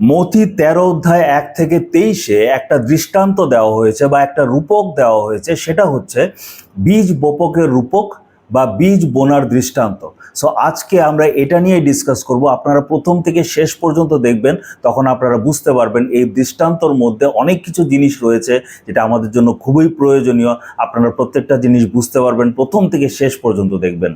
মতি তেরো অধ্যায় এক থেকে তেইশে একটা দৃষ্টান্ত দেওয়া হয়েছে বা একটা রূপক দেওয়া হয়েছে, সেটা হচ্ছে বীজ বপকের রূপক বা বীজ বোনার দৃষ্টান্ত। সো আজকে আমরা এটা নিয়ে ডিসকাস করব। আপনারা প্রথম থেকে শেষ পর্যন্ত দেখবেন, তখন আপনারা বুঝতে পারবেন এই দৃষ্টান্তর মধ্যে অনেক কিছু জিনিস রয়েছে যেটা আমাদের জন্য খুবই প্রয়োজনীয়। আপনারা প্রত্যেকটা জিনিস বুঝতে পারবেন, প্রথম থেকে শেষ পর্যন্ত দেখবেন।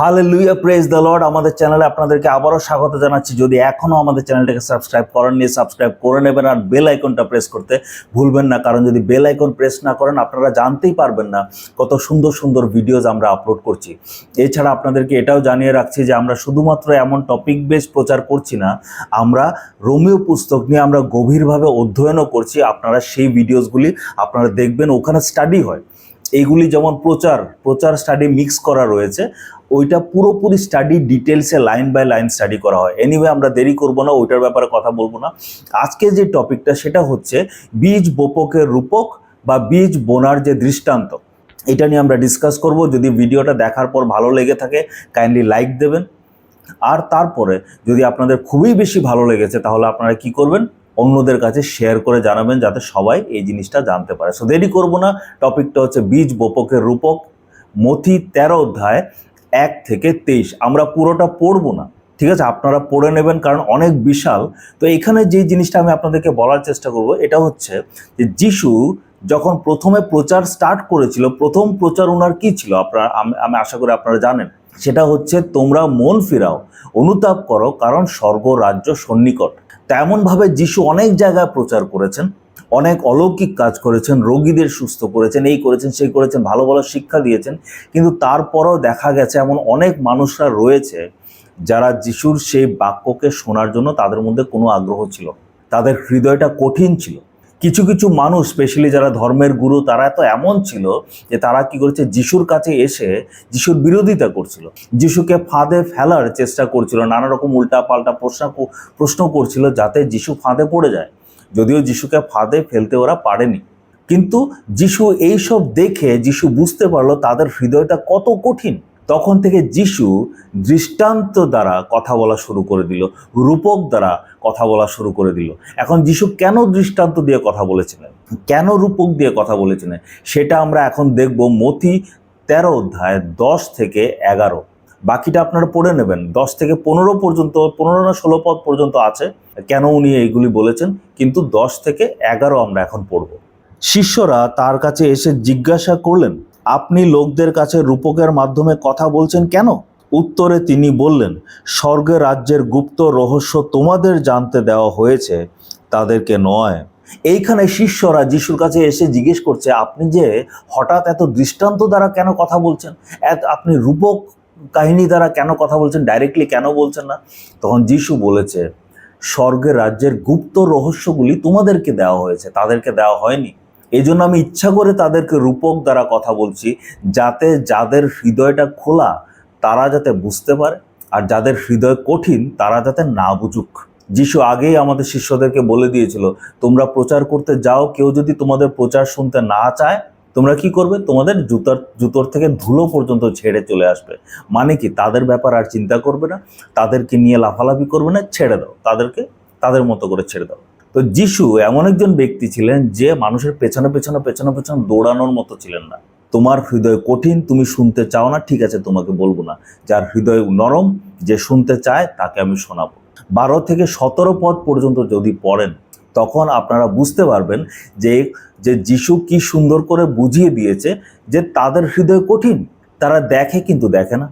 হালেলুয়া প্রেজ দ্য লর্ড আমাদের চ্যানেলে আপনাদেরকে আবারও স্বাগত জানাচ্ছি। যদি এখনও আমাদের চ্যানেলটাকে সাবস্ক্রাইব করেননি, সাবস্ক্রাইব করে নেবেন আর বেল আইকনটা প্রেস করতে ভুলবেন না। কারণ যদি বেল আইকন প্রেস না করেন, আপনারা জানতেই পারবেন না কত সুন্দর সুন্দর ভিডিওজ আমরা আপলোড করছি। এছাড়া আপনাদেরকে এটাও জানিয়ে রাখছি যে আমরা শুধুমাত্র এমন টপিক বেস প্রচার করছি না, আমরা রোমিও পুস্তক নিয়ে আমরা গভীরভাবে অধ্যয়নও করছি। আপনারা সেই ভিডিওসগুলি আপনারা দেখবেন, ওখানে স্টাডি হয়। এইগুলি যেমন প্রচার প্রচার স্টাডি মিক্স করা রয়েছে, ওইটা পুরোপুরি স্টাডি ডিটেলসে লাইন বাই লাইন স্টাডি করা হয়। এনিওয়ে আমরা দেরি করব না, ওইটার ব্যাপারে কথা বলব না। আজকে যে টপিকটা সেটা হচ্ছে বীজ বোপকের রূপক বা বীজ বোনার যে দৃষ্টান্ত। এটা নিয়ে আমরা ডিসকাস করব। যদি ভিডিওটা দেখার পর ভালো লেগে থাকে কাইন্ডলি লাইক দেবেন। আর তারপরে যদি আপনাদের খুবই বেশি ভালো লেগেছে, তাহলে আপনারা কি করবেন? অন্যদের কাছে শেয়ার করে জানাবেন যাতে সবাই এই জিনিসটা জানতে পারে। সো দেরি করব না। টপিকটা হচ্ছে বীজ বপকের রূপক। মথি তেরো অধ্যায় এক থেকে তেইশ। আমরা পুরোটা পড়ব না। ঠিক আছে? আপনারা পড়ে নেবেন কারণ অনেক বিশাল। তো এখানে যে জিনিসটা আমি আপনাদেরকে বলার চেষ্টা করব, এটা হচ্ছে যে যিশু যখন প্রথমে প্রচার স্টার্ট করেছিল, প্রথম প্রচার ওনার কী ছিল? আপনারা আমি- আশা করি আপনারা জানেন। সেটা হচ্ছে তোমরা মন ফিরাও, অনুতাপ করো, কারণ স্বর্গ রাজ্য সন্নিকট। তেমনভাবে যিশু অনেক জায়গায় প্রচার করেছেন, অনেক অলৌকিক কাজ করেছেন, রোগীদের সুস্থ করেছেন, এই করেছেন, সেই করেছেন, ভালো ভালো শিক্ষা দিয়েছেন, কিন্তু তারপরেও দেখা গেছে এমন অনেক মানুষরা রয়েছে যারা যিশুর সেই বাক্যকে শোনার জন্য তাদের মধ্যে কোনো আগ্রহ ছিল তাদের হৃদয়টা কঠিন ছিল। কিছু কিছু মানুষ স্পেশালি যারা ধর্মের গুরু, তারা তো এমন ছিল যে তারা কি করেছে, যিশুর কাছে এসে যিশুর বিরোধিতা করছিল। যিশুকে ফাঁদে ফেলার চেষ্টা করছিল, নানা রকম উল্টা পাল্টা প্রশ্ন প্রশ্ন করছিল যাতে যিশু ফাঁদে পড়ে যায়। যদিও যিশুকে ফাঁদে ফেলতে ওরা পারেনি। কিন্তু যিশু এইসব দেখে, যিশু বুঝতে পারল তাদের হৃদয়টা কত কঠিন। তখন থেকে যিশু দৃষ্টান্ত দ্বারা কথা বলা শুরু করে দিল, রূপক দ্বারা কথা বলা শুরু করে দিল। এখন যিশু কেন দৃষ্টান্ত দিয়ে কথা বলেছিলেন? কেন রূপক দিয়ে কথা বলেছিলেন? সেটা আমরা এখন দেখব মতি তেরো অধ্যায় দশ থেকে এগারো। বাকিটা আপনারা পড়ে নেবেন। দশ থেকে পনেরো পর্যন্ত, পনেরো না ষোলো পদ পর্যন্ত আছে, কেন উনি এইগুলি বলেছেন? কিন্তু দশ থেকে এগারো আমরা এখন পড়ব। শিষ্যরা তার কাছে এসে জিজ্ঞাসা করলেন আপনি লোকদের কাছে রূপকের মাধ্যমে কথা বলছেন কেন? উত্তরে তিনি বললেন স্বর্গের রাজ্যের গুপ্ত রহস্য তোমাদের জানতে দেওয়া হয়েছে, তাদেরকে নয়। এইখানে শিষ্যরা যিশুর কাছে এসে জিজ্ঞেস করছে, আপনি যে হঠাৎ এত দৃষ্টান্ত দ্বারা কেন কথা বলছেন? এত আপনি রূপক কাহিনী দ্বারা কেন কথা বলছেন? ডাইরেক্টলি কেন বলছেন না? তখন যিশু বলেছে স্বর্গের রাজ্যের গুপ্ত রহস্যগুলি তোমাদেরকে দেওয়া হয়েছে, তাদেরকে দেওয়া হয়নি। এই জন্য আমি ইচ্ছা করে তাদেরকে রূপক দ্বারা কথা বলছি, যাতে যাদের হৃদয়টা খোলা, তারা যাতে বুঝতে পারে, আর যাদের হৃদয় কঠিন, তারা যাতে না বুঝুক। যিশু আগেই আমাদের শিষ্যদেরকে বলে দিয়েছিল, তোমরা প্রচার করতে যাও, কেউ যদি তোমাদের প্রচার শুনতে না চায়, তোমরা কি করবে? তোমাদের জুতার, জুতোর থেকে ধুলো পর্যন্ত ছেড়ে চলে আসবে। মানে কি? তাদের ব্যাপার আর চিন্তা করবে না, তাদেরকে নিয়ে লাফালাফি করবে না, ছেড়ে দাও। তাদেরকে, তাদের মতো করে ছেড়ে দাও। তো যিশু এমন একজন ব্যক্তি ছিলেন যে মানুষের পেছনে পেছনে পেছনে পেছনে দৌড়ানোর মতো ছিলেন না। তোমার হৃদয় কঠিন, তুমি শুনতে চাও না, ঠিক আছে, তোমাকে বলব না। যার হৃদয় নরম, যে শুনতে চায়, তাকে আমি শোনাবো। বারো থেকে সতেরো পদ পর্যন্ত যদি পড়েন, তখন আপনারা বুঝতে পারবেন যে যে যিশু কি সুন্দর করে বুঝিয়ে দিয়েছে যে তাদের হৃদয় কঠিন। তারা দেখে কিন্তু দেখে না।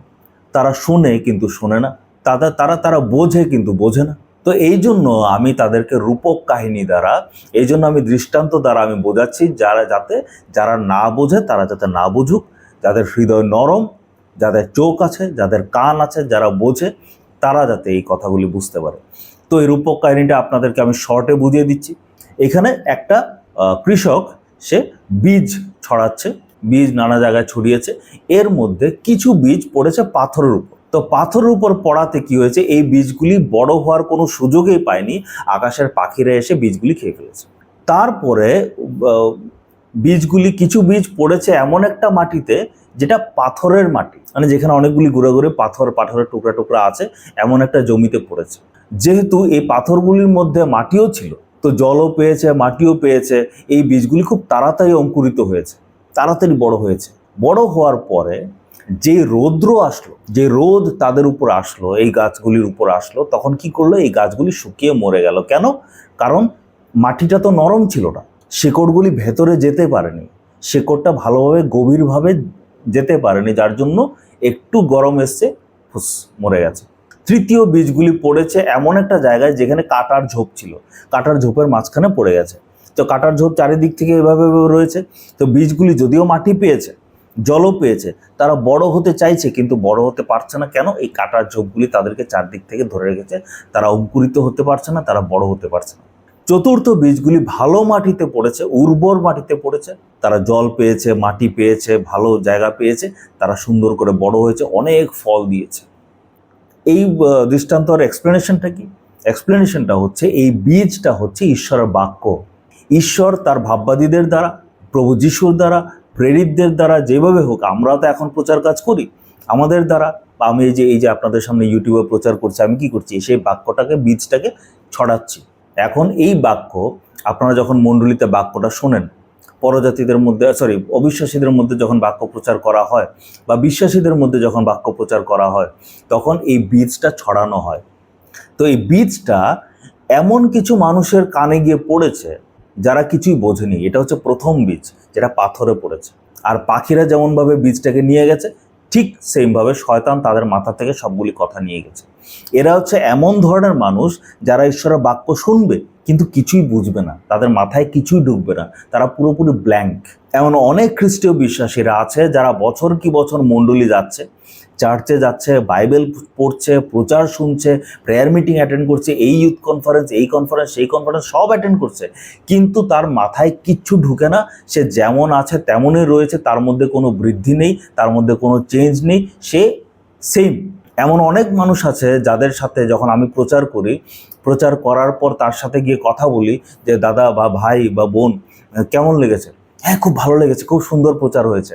তারা শোনে কিন্তু শোনে না। তাদের, তারা তারা বোঝে কিন্তু বোঝে না। তো এই জন্য আমি তাদেরকে রূপক কাহিনী দ্বারা, এই জন্য আমি দৃষ্টান্ত দ্বারা আমি বোঝাচ্ছি যারা যাতে, যারা না বোঝে তারা যাতে না বুঝুক। যাদের হৃদয় নরম, যাদের চোখ আছে, যাদের কান আছে, যারা বোঝে, তারা যাতে এই কথাগুলি বুঝতে পারে। তো এই রূপক কাহিনীটা আপনাদেরকে আমি শর্টে বুঝিয়ে দিচ্ছি। এখানে একটা কৃষক, সে বীজ ছড়াচ্ছে, বীজ নানা জায়গায় ছড়িয়েছে। এর মধ্যে কিছু বীজ পড়েছে পাথরের উপর। তো পাথরের উপর পড়াতে কি হয়েছে? এই বীজগুলি বড় হওয়ার কোনো সুযোগই পায়নি। আকাশের পাখিরা এসে বীজগুলি খেয়ে ফেলেছে। তারপরে বীজগুলি কিছু বীজ পড়েছে এমন একটা মাটিতে যেটা পাথরের মাটি। মানে যেখানে অনেকগুলি ঘুরে ঘুরে পাথর, পাথরের টুকরা টুকরা আছে, এমন একটা জমিতে পড়েছে। যেহেতু এই পাথরগুলির মধ্যে মাটিও ছিল, তো জলও পেয়েছে, মাটিও পেয়েছে, এই বীজগুলি খুব তাড়াতাড়ি অঙ্কুরিত হয়েছে, তাড়াতাড়ি বড় হয়েছে। বড় হওয়ার পরে যে রৌদ্র আসলো, যে রোদ তাদের উপর আসলো, এই গাছগুলির উপর আসলো, তখন কি করল? এই গাছগুলি শুকিয়ে মরে গেল। কেন? কারণ মাটিটা তো নরম ছিল না। শেকড়গুলি ভেতরে যেতে পারেনি। শেকড়টা ভালোভাবে, গভীরভাবে যেতে পারেনি, যার জন্য একটু গরম এসছে, ফুস, মরে গেছে। তৃতীয় বীজগুলি পড়েছে এমন একটা জায়গায় যেখানে কাটার ঝোপ ছিল। কাটার ঝোপের মাঝখানে পড়ে গেছে। তো কাটার ঝোপ চারিদিক থেকে এভাবে রয়েছে। তো বীজগুলি যদিও মাটি পেয়েছে জলও পেয়েছে। তারা বড় হতে চাইছে কিন্তু বড় হতে পারছে না। কেন? এই কাটার ঝোপগুলি তাদেরকে চারদিক থেকে ধরে রেখেছে। তারা অঙ্কুরিত হতে পারছে না, তারা বড় হতে পারছে না। চতুর্থ বীজগুলি ভালো মাটিতে পড়েছে, উর্বর মাটিতে পড়েছে। তারা জল পেয়েছে, মাটি পেয়েছে, ভালো জায়গা পেয়েছে। তারা সুন্দর করে বড় হয়েছে, অনেক ফল দিয়েছে। এই দৃষ্টান্তর এক্সপ্লেনেশনটা কি? এক্সপ্লেনেশনটা হচ্ছে এই বীজটা হচ্ছে ঈশ্বরের বাক্য। ঈশ্বর তার ভাববাদীদের দ্বারা, প্রভু যিশুর দ্বারা প্রেরিতদের দ্বারা যেভাবে হোক, আমরা তো এখন প্রচার কাজ করি। আমাদের দ্বারা, বা আমি এই যে এই যে আপনাদের সামনে ইউটিউবে প্রচার করছি, আমি কি করছি? সেই বাক্যটাকে, বীজটাকে ছড়াচ্ছি। এখন এই বাক্য, আপনারা যখন মণ্ডলীতে বাক্যটা শোনেন, পরজাতিদের মধ্যে সরি অবিশ্বাসীদের মধ্যে যখন বাক্য প্রচার করা হয়, বা বিশ্বাসীদের মধ্যে যখন বাক্য প্রচার করা হয়, তখন এই বীজটা ছড়ানো হয়। তো এই বীজটা এমন কিছু মানুষের কানে গিয়ে পড়েছে যারা কিছুই বোঝেনি, এটা হচ্ছে প্রথম বীজ যেটা পাথরে পড়েছে। আর পাখিরা যেমনভাবে বীজটাকে নিয়ে গেছে, ঠিক সেমভাবে শয়তান তাদের মাথা থেকে সবগুলি কথা নিয়ে গেছে। এরা হচ্ছে এমন ধরনের মানুষ যারা ঈশ্বরের বাক্য শুনবে, কিন্তু কিছুই বুঝবে না। তাদের মাথায় কিছুই ঢুকবে না। তারা পুরোপুরি ব্ল্যাঙ্ক এমন অনেক খ্রিস্টীয় বিশ্বাসীরা আছে যারা বছর কি বছর মণ্ডলী যাচ্ছে চার্চে যাচ্ছে, বাইবেল পড়ছে, প্রচার শুনছে প্রেয়ার মিটিং অ্যাটেন্ড করছে, এই ইউথ কনফারেন্স এই কনফারেন্স সেই কনফারেন্স সব অ্যাটেন্ড করছে। কিন্তু তার মাথায় কিচ্ছু ঢুকে না। সে যেমন আছে তেমনই রয়েছে, তার মধ্যে কোনো বৃদ্ধি নেই, তার মধ্যে কোনো চেঞ্জ নেই, সে সেম এমন অনেক মানুষ আছে যাদের সাথে যখন আমি প্রচার করি, প্রচার করার পর তার সাথে গিয়ে কথা বলি যে, দাদা বা ভাই বা বোন, কেমন লেগেছে? হ্যাঁ খুব ভালো লেগেছে, খুব সুন্দর প্রচার হয়েছে।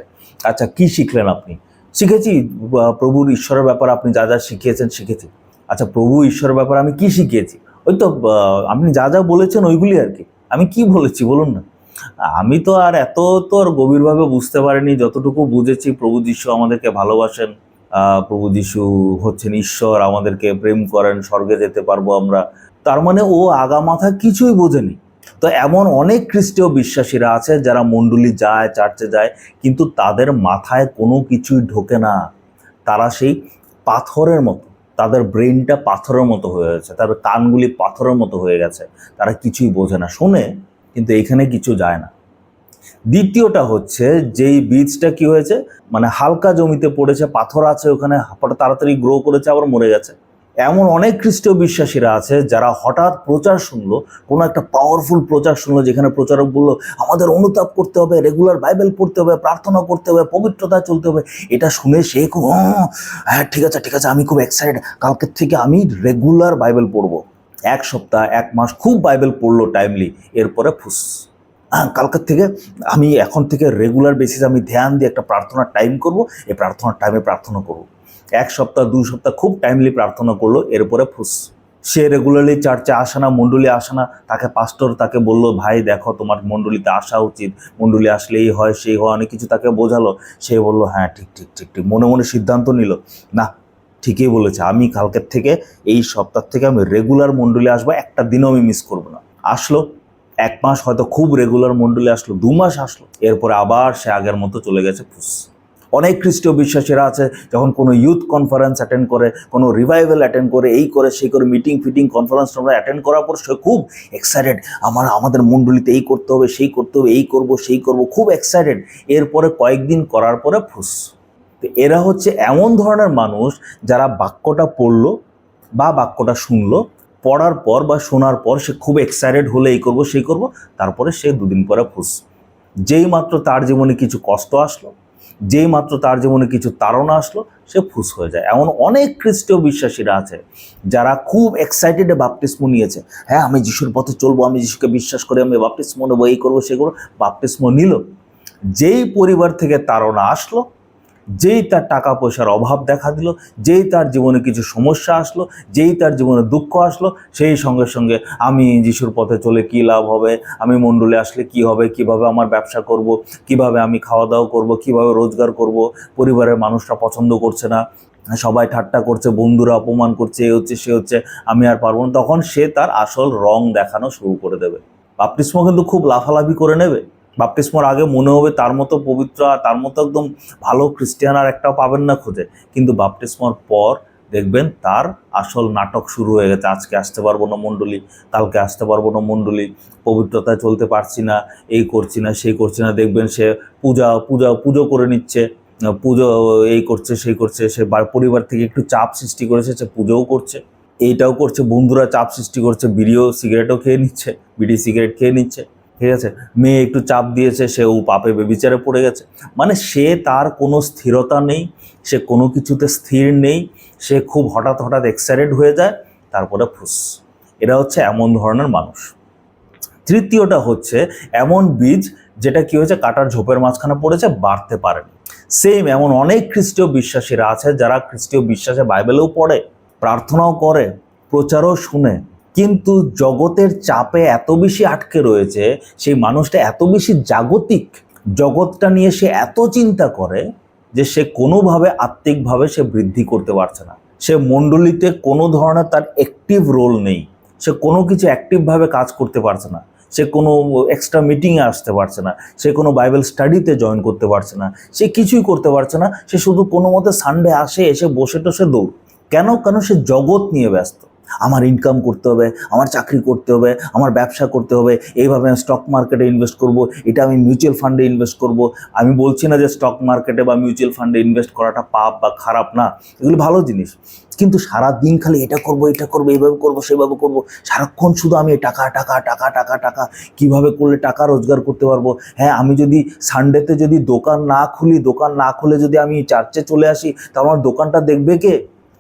আচ্ছা কি শিখলেন আপনি? শিখেছি। প্রভুর ঈশ্বরের ব্যাপারে আপনি যা যা শিখিয়েছেন, শিখেছি। আচ্ছা প্রভু ঈশ্বরের ব্যাপারে আমি কি শিখিয়েছি? ওই তো আপনি যা যা বলেছেন ওইগুলি আর কি। আমি কি বলেছি বলুন না। আমি তো আর এত তো আর গভীরভাবে বুঝতে পারিনি। যতটুকু বুঝেছি, প্রভু যিশু আমাদেরকে ভালোবাসেন। প্রভু যিশু হচ্ছেন ঈশ্বর, আমাদেরকে প্রেম করেন, স্বর্গে যেতে পারব আমরা। তার মানে ও আগা মাথা কিছুই বোঝেনি। তো এমন অনেক খ্রিস্টীয় বিশ্বাসীরা আছে যারা মণ্ডলী যায়, চার্চে যায়, কিন্তু তাদের মাথায় কোনো কিছুই ঢোকে না। তারা সেই পাথরের মতো, তাদের ব্রেনটা পাথরের মতো হয়ে গেছে, তাদের কানগুলি পাথরের মতো হয়ে গেছে, তারা কিছুই বোঝে না। শোনে, কিন্তু এখানে কিছু যায় না। দ্বিতীয়টা হচ্ছে, যেই বীজটা কি হয়েছে? মানে হালকা জমিতে পড়েছে, পাথর আছে ওখানে, তাড়াতাড়ি গ্রো করেছে, আবার মরে গেছে। এমন অনেক খ্রিস্টীয় বিশ্বাসীরা আছে যারা হঠাৎ প্রচার শুনলো, কোনো একটা পাওয়ারফুল প্রচার শুনলো যেখানে প্রচারক বলল, আমাদের অনুতাপ করতে হবে রেগুলার বাইবেল পড়তে হবে, প্রার্থনা করতে হবে পবিত্রতা চলতে হবে। এটা শুনে সে খুব হ্যাঁ ঠিক আছে ঠিক আছে, আমি খুব এক্সাইটেড কালকের থেকে আমি রেগুলার বাইবেল পড়ব। এক সপ্তাহ, এক মাস খুব বাইবেল পড়ল টাইমলি এরপরে ফুস। কালকের থেকে আমি এখন থেকে রেগুলার বেসিস আমি ধ্যান দিয়ে একটা প্রার্থনার টাইম করব, এই প্রার্থনার টাইমে প্রার্থনা করব। এক সপ্তাহ, দুই সপ্তাহ খুব টাইমলি প্রার্থনা করল। এরপরে ফুস। সে রেগুলারলি চার্চে আসে না মণ্ডলী আসে না তাকে পাস্টর তাকে বলল, ভাই, দেখো তোমার মণ্ডলীতে আসা উচিত। মণ্ডলী আসলে এই হয়, সেই হয়। অনেক কিছু তাকে বোঝালো। সে বলল হ্যাঁ ঠিক ঠিক ঠিক ঠিক। মনে মনে সিদ্ধান্ত নিল, না, ঠিকই বলেছে। আমি কালকের থেকে, এই সপ্তাহ থেকে আমি রেগুলার মণ্ডলী আসব, একটা দিনও আমি মিস করব না। আসলো। এক মাস হয়তো খুব রেগুলার মণ্ডলী আসলো, দু মাস আসলো। এরপরে আবার সে আগের মতো চলে গেছে, ফুস। অনেক খ্রিস্টীয় বিশ্বাসীরা আছে, যখন কোনো ইউথ কনফারেন্স অ্যাটেন্ড করে, কোনো রিভাইভাল অ্যাটেন্ড করে, এই করে, সেই করে মিটিং ফিটিং কনফারেন্স আমরা অ্যাটেন্ড করার পর সে খুব এক্সাইটেড আমার, আমাদের মণ্ডলীতে এই করতে হবে, সেই করতে হবে, এই করব, সেই করব, খুব এক্সাইটেড এরপরে কয়েকদিন করার পরে ফুস। তো এরা হচ্ছে এমন ধরনের মানুষ যারা বাক্যটা পড়ল বা বাক্যটা শুনলো, পড়ার পর বা শোনার পর সে খুব এক্সাইটেড হলে এই করব, সেই করব, তারপরে সে দুদিন পরে ফুস। যেই মাত্র তার জীবনে কিছু কষ্ট আসলো যেই মাত্র তার জীবনে কিছু তাড়না আসলো, সে ফুস হয়ে যায়। এমন অনেক খ্রিস্টীয় বিশ্বাসীরা আছে, যারা খুব এক্সাইটেডে বাপটিস্ম নিয়েছে। হ্যাঁ আমি যিশুর পথে চলবো, আমি যিশুকে বিশ্বাস করে, আমি বাপটিস্ম নেব, এই করব, সে করব বাপটিস্ম নিল। যেই পরিবার থেকে তারণা আসলো যেই তার টাকা পয়সার অভাব দেখা দিল, যেই তার জীবনে কিছু সমস্যা আসলো, যেই তার জীবনে দুঃখ আসলো, সেই সঙ্গে সঙ্গে আমি যিশুর পথে চলে কি লাভ হবে, আমি মণ্ডলে আসলে কি হবে, কীভাবে আমার ব্যবসা করব, কীভাবে আমি খাওয়া দাওয়া করব, কীভাবে রোজগার করব, পরিবারের মানুষরা পছন্দ করছে না, সবাই ঠাট্টা করছে, বন্ধুরা অপমান করছে, এ হচ্ছে, সে হচ্ছে, আমি আর পারব না, তখন সে তার আসল রং দেখানো শুরু করে দেবে। বাপ্তিস্ম কিন্তু খুব লাফালাফি করে নেবে। বাপ্তিস্মর আগে মনে হবে তার মতো পবিত্র আর তার মতো একদম ভালো খ্রিস্টিয়ান আর একটাও পাবেন না খুঁজে। কিন্তু বাপ্তিস্মর পর দেখবেন তার আসল নাটক শুরু হয়ে গেছে। আজকে আসতে পারব না মণ্ডলী, কালকে আসতে পারব না মণ্ডলী, পবিত্রতায় চলতে পারছি না, এই করছি না, সেই করছি না। দেখবেন সে পূজা পূজা, পুজো করে নিচ্ছে, পুজো এই করছে, সেই করছে, সে পরিবার থেকে একটু চাপ সৃষ্টি করেছে, সে পুজোও করছে, এইটাও করছে, বন্ধুরা চাপ সৃষ্টি করছে, বিড়িও সিগারেটও খেয়ে নিচ্ছে, বিড়ি সিগারেট খেয়ে নিচ্ছে। ঠিক আছে? মেয়ে একটু চাপ দিয়েছে সে ও পাপে বেবিচারে পড়ে গেছে। মানে সে তার কোনো স্থিরতা নেই, সে কোনো কিছুতে স্থির নেই, সে খুব হঠাৎ হঠাৎ এক্সাইটেড হয়ে যায়, তারপরে ফুস। এরা হচ্ছে এমন ধরনের মানুষ। তৃতীয়টা হচ্ছে এমন বীজ যেটা কি হয়েছে, কাটার ঝোপের মাঝখানে পড়েছে, বাড়তে পারেনি। সেম এমন অনেক খ্রিস্টীয় বিশ্বাসীরা আছে যারা খ্রিস্টীয় বিশ্বাসে বাইবেলেও পড়ে, প্রার্থনাও করে, প্রচারও শুনে। কিন্তু জগতের চাপে এত বেশি আটকে রয়েছে, সেই মানুষটা এত বেশি জাগতিক জগৎটা নিয়ে সে এত চিন্তা করে যে সে কোনোভাবে আত্মিকভাবে সে বৃদ্ধি করতে পারছে না। সে মণ্ডলীতে কোনো ধরনের তার অ্যাক্টিভ রোল নেই। সে কোনো কিছু অ্যাক্টিভভাবে কাজ করতে পারছে না। সে কোনো এক্সট্রা মিটিংয়ে আসতে পারছে না। সে কোনো বাইবেল স্টাডিতে জয়েন করতে পারছে না। সে কিছুই করতে পারছে না। সে শুধু কোনো মতে সানডে আসে, এসে বসে টসে দৌড়। কেন? কেন? সে জগৎ নিয়ে ব্যস্ত। আমার ইনকাম করতে হবে, আমার চাকরি করতে হবে, আমার ব্যবসা করতে হবে, এইভাবে আমি স্টক মার্কেটে ইনভেস্ট করব, এটা আমি মিউচুয়াল ফান্ডে ইনভেস্ট করব। আমি বলছি না যে স্টক মার্কেটে বা মিউচুয়াল ফান্ডে ইনভেস্ট করাটা পাপ বা খারাপ না, এগুলো ভালো জিনিস। কিন্তু সারা দিন খালি এটা করব এটা করব, এইভাবে করব সেভাবে করব, সারাক্ষণ শুধু আমি টাকা টাকা টাকা টাকা টাকা কীভাবে করলে টাকা রোজগার করতে পারব? হ্যাঁ আমি যদি সানডেতে যদি দোকান না খুলি, দোকান না খুলে যদি আমি চার্চে চলে আসি, তাহলে আমার দোকানটা দেখবে কে?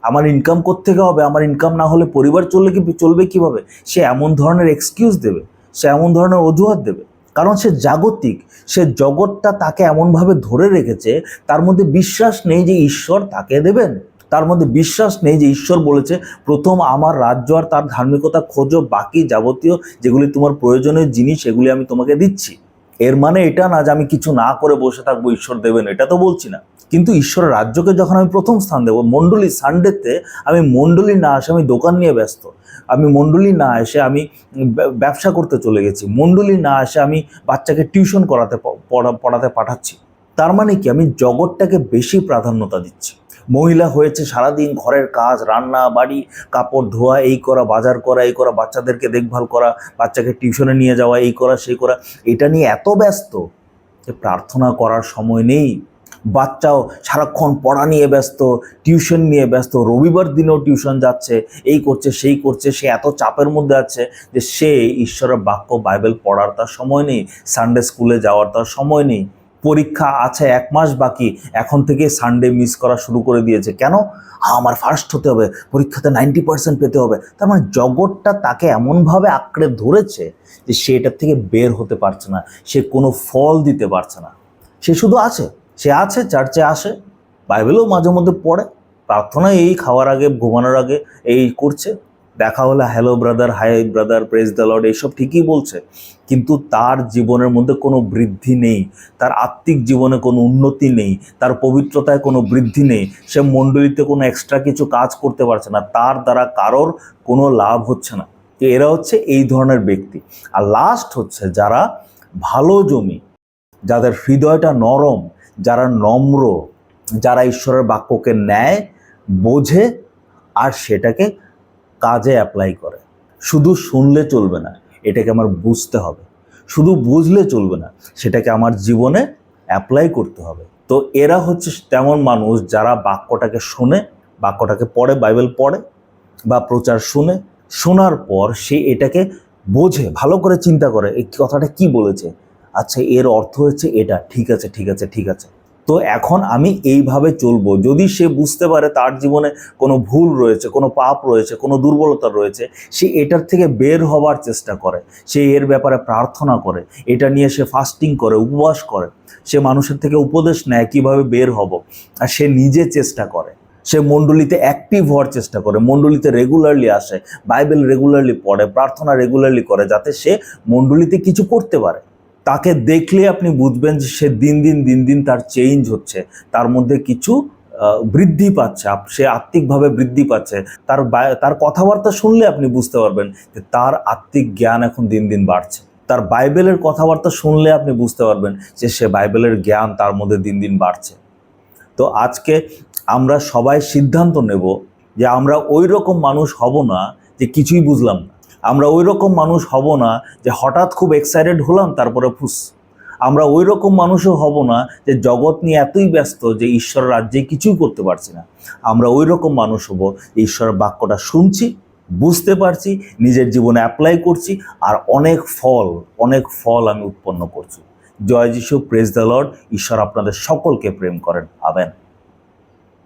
আমার ইনকাম থেকে হবে? আমার ইনকাম না হলে পরিবার চললে কি, চলবে কীভাবে? সে এমন ধরনের এক্সকিউজ দেবে। সে এমন ধরনের অজুহাত দেবে। কারণ সে জাগতিক, সে জগৎটা তাকে এমনভাবে ধরে রেখেছে, তার মধ্যে বিশ্বাস নেই যে ঈশ্বর তাকে দেবেন। তার মধ্যে বিশ্বাস নেই যে ঈশ্বর বলেছে, প্রথম আমার রাজ্য আর তার ধার্মিকতা খোঁজো, বাকি যাবতীয় যেগুলি তোমার প্রয়োজনীয় জিনিস, সেগুলি আমি তোমাকে দিচ্ছি। এর মানে এটা না যে আমি কিছু না করে বসে থাকব, ঈশ্বর দেবেন, এটা তো বলছি না। কিন্তু ঈশ্বরের রাজ্যকে যখন আমি প্রথম স্থান দেবো, মণ্ডলী সানডেতে আমি মণ্ডলী না আসে আমি দোকান নিয়ে ব্যস্ত। আমি মণ্ডলী না এসে আমি ব্যবসা করতে চলে গেছি। মণ্ডলী না এসে আমি বাচ্চাকে টিউশন করাতে, পড়া- পড়াতে পাঠাচ্ছি। তার মানে কি? আমি জগৎটাকে বেশি প্রাধান্যতা দিচ্ছি। মহিলা হয়েছে সারাদিন ঘরের কাজ, রান্না, বাড়ি, কাপড় ধোয়া, এই করা, বাজার করা, এই করা, বাচ্চাদেরকে দেখভাল করা, বাচ্চাকে টিউশনে নিয়ে যাওয়া, এই করা, সেই করা। এটা নিয়ে এত ব্যস্ত যে প্রার্থনা করার সময় নেই। বাচ্চাও সারাক্ষণ পড়া নিয়ে ব্যস্ত, টিউশন নিয়ে ব্যস্ত, রবিবার দিনেও টিউশন যাচ্ছে, এই করছে, সেই করছে, সে এত চাপের মধ্যে আছে যে সে ঈশ্বরের বাক্য বাইবেল পড়ার তার সময় নেই, সানডে স্কুলে যাওয়ার তার সময় নেই। পরীক্ষা আছে এক মাস বাকি, এখন থেকে সানডে মিস করা শুরু করে দিয়েছে। কেন? আমার ফার্স্ট হতে হবে, পরীক্ষাতে নাইনটি পার্সেন্ট পেতে হবে। তার মানে জগৎটা তাকে এমনভাবে আঁকড়ে ধরেছে যে সে এটার থেকে বের হতে পারছে না, সে কোনো ফল দিতে পারছে না। সে শুধু আছে, সে আছে, চার্চে আসে, বাইবেলও মাঝে মধ্যে পড়ে প্রার্থনা এই খাওয়ার আগে, ঘুমানোর আগে এই করছে। দেখা হলে hello brother hi brother praise the Lord এইসব ঠিকই বলছে। কিন্তু তার জীবনের মধ্যে কোনো বৃদ্ধি নেই, তার আত্মিক জীবনে কোনো উন্নতি নেই, তার পবিত্রতায় কোনো বৃদ্ধি নেই, সে মণ্ডলীতে কোনো এক্সট্রা কিছু কাজ করতে পারছে না, তার দ্বারা কারোর কোনো লাভ হচ্ছে না। তো এরা হচ্ছে এই ধরনের ব্যক্তি। আর লাস্ট হচ্ছে যারা ভালো জমি, যাদের হৃদয়টা নরম, যারা নম্র, যারা ঈশ্বরের বাক্যকে নেয় বোঝে, আর সেটাকে কাজে অ্যাপ্লাই করে। শুধু শুনলে চলবে না, এটাকে আমার বুঝতে হবে। শুধু বুঝলে চলবে না, সেটাকে আমার জীবনে অ্যাপ্লাই করতে হবে। তো এরা হচ্ছে তেমন মানুষ যারা বাক্যটাকে শোনে, বাক্যটাকে পড়ে, বাইবেল পড়ে বা প্রচার শুনে। শোনার পর সে এটাকে বোঝে, ভালো করে চিন্তা করে, এই কথাটা কি বলেছে? আচ্ছা এর অর্থ হচ্ছে এটা, ঠিক আছে ঠিক আছে ঠিক আছে। তো এখন আমি এইভাবে চলবো। যদি সে বুঝতে পারে তার জীবনে কোনো ভুল রয়েছে, কোনো পাপ রয়েছে, কোনো দুর্বলতা রয়েছে, সে এটার থেকে বের হবার চেষ্টা করে। সে এর ব্যাপারে প্রার্থনা করে। এটা নিয়ে সে ফাস্টিং করে, উপবাস করে। সে মানুষের থেকে উপদেশ নেয় কীভাবে বের হব। আর সে নিজে চেষ্টা করে। সে মণ্ডলীতে অ্যাক্টিভ হওয়ার চেষ্টা করে। মণ্ডলীতে রেগুলারলি আসে বাইবেল রেগুলারলি পড়ে, প্রার্থনা রেগুলারলি করে, যাতে সে মণ্ডলীতে কিছু করতে পারে। তাকে দেখলে আপনি বুঝবেন যে সে দিন দিন দিন দিন তার চেঞ্জ হচ্ছে। তার মধ্যে কিছু বৃদ্ধি পাচ্ছে সে আত্মিকভাবে বৃদ্ধি পাচ্ছে। তার তার কথাবার্তা শুনলে আপনি বুঝতে পারবেন যে তার আত্মিক জ্ঞান এখন দিন দিন বাড়ছে। তার বাইবেলের কথাবার্তা শুনলে আপনি বুঝতে পারবেন যে সে বাইবেলের জ্ঞান তার মধ্যে দিন দিন বাড়ছে। তো আজকে আমরা সবাই সিদ্ধান্ত নেব যে আমরা ওই রকম মানুষ হব না যে কিছুই বুঝলাম না। আমরা ওই রকম মানুষ হব না যে হঠাৎ খুব এক্সাইটেড হলাম, তারপরে ফুস। আমরা ওই রকম মানুষও হব না যে জগৎ নিয়ে এতই ব্যস্ত যে ঈশ্বর রাজ্যে কিছুই করতে পারছি না। আমরা ওই রকম মানুষ হব যে ঈশ্বরের বাক্যটা শুনছি, বুঝতে পারছি, নিজের জীবনে অ্যাপ্লাই করছি আর অনেক ফল অনেক ফল আমি উৎপন্ন করছি। জয় যিশু প্রেস দ্য লর্ড ঈশ্বর আপনাদের সকলকে প্রেম করেন। আবেন